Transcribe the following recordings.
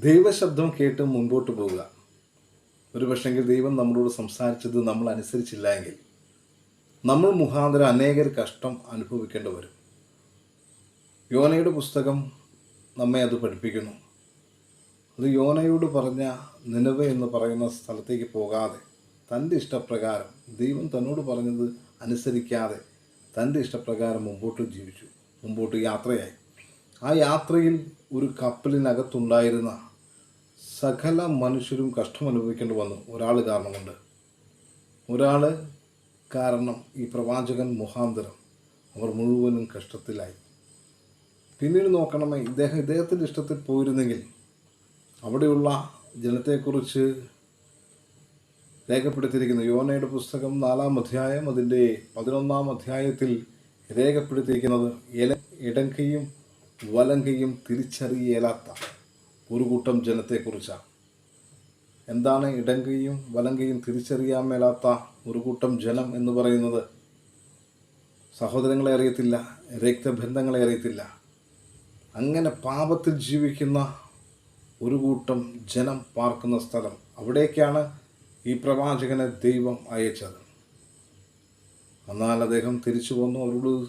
ദൈവശബ്ദം കേട്ട് മുൻപോട്ട് പോവുക. ഒരു പക്ഷെങ്കിൽ ദൈവം നമ്മളോട് സംസാരിച്ചത് നമ്മൾ അനുസരിച്ചില്ല എങ്കിൽ നമ്മൾ മുഖാന്തരം അനേകർ കഷ്ടം അനുഭവിക്കേണ്ടി വരും. യോനയുടെ പുസ്തകം നമ്മെ അത് പഠിപ്പിക്കുന്നു. അത് യോനയോട് പറഞ്ഞ നിലവ് എന്ന് പറയുന്ന സ്ഥലത്തേക്ക് പോകാതെ തന്റെ ഇഷ്ടപ്രകാരം ദൈവം തന്നോട് പറഞ്ഞത് അനുസരിക്കാതെ തന്റെ ഇഷ്ടപ്രകാരം മുമ്പോട്ട് ജീവിച്ചു. മുമ്പോട്ട് യാത്രയായി. ആ യാത്രയിൽ ഒരു കപ്പലിനകത്തുണ്ടായിരുന്ന സകല മനുഷ്യരും കഷ്ടം അനുഭവിക്കേണ്ടി വന്നു. ഒരാൾ കാരണം കൊണ്ട് ഒരാൾ കാരണം ഈ പ്രവാചകൻ മുഖാന്തരം അവർ മുഴുവനും കഷ്ടത്തിലായി. പിന്നീട് നോക്കണമേ ഇദ്ദേഹം ഇദ്ദേഹത്തിന്റെ ഇഷ്ടത്തിൽ പോയിരുന്നെങ്കിൽ അവിടെയുള്ള ജനത്തെക്കുറിച്ച് രേഖപ്പെടുത്തിയിരിക്കുന്നു യോനയുടെ പുസ്തകം നാലാം അധ്യായം അതിന്റെ പതിനൊന്നാം അധ്യായത്തിൽ രേഖപ്പെടുത്തിയിരിക്കുന്നത് ഇല ഇടങ്കയും വലങ്കയും തിരിച്ചറിയേലാത്ത ഒരു കൂട്ടം ജനത്തെക്കുറിച്ചാണ് എന്താണ് ഇടങ്കയും വലങ്കയും തിരിച്ചറിയാൻ മേലാത്ത ഒരു കൂട്ടം ജനം എന്ന് പറയുന്നത്? സഹോദരങ്ങളെ അറിയത്തില്ല രക്തബന്ധങ്ങളെ അറിയത്തില്ല. അങ്ങനെ പാപത്തിൽ ജീവിക്കുന്ന ഒരു കൂട്ടം ജനം പാർക്കുന്ന സ്ഥലം അവിടേക്കാണ് ഈ പ്രവാചകനെ ദൈവം അയച്ചത്. എന്നാൽ അദ്ദേഹം തിരിച്ചു വന്നു അവരോട്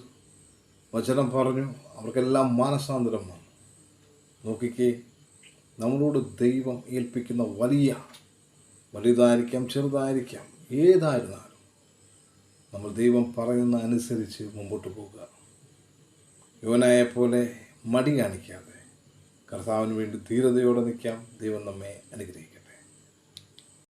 വചനം പറഞ്ഞു. അവർക്കെല്ലാം മാനസാന്തരം വന്നു. നോക്കിക്കേ നമ്മളോട് ദൈവം ഏൽപ്പിക്കുന്ന വലിയ വലുതായിരിക്കാം ചെറുതായിരിക്കാം ഏതായിരുന്നാലും നമ്മൾ ദൈവം പറയുന്ന അനുസരിച്ച് മുമ്പോട്ട് പോകുക. യോനായെ പോലെ മടി കാണിക്കാതെ കർത്താവിന് വേണ്ടി ധീരതയോടെ നിൽക്കാം. ദൈവം നമ്മെ അനുഗ്രഹിക്കാം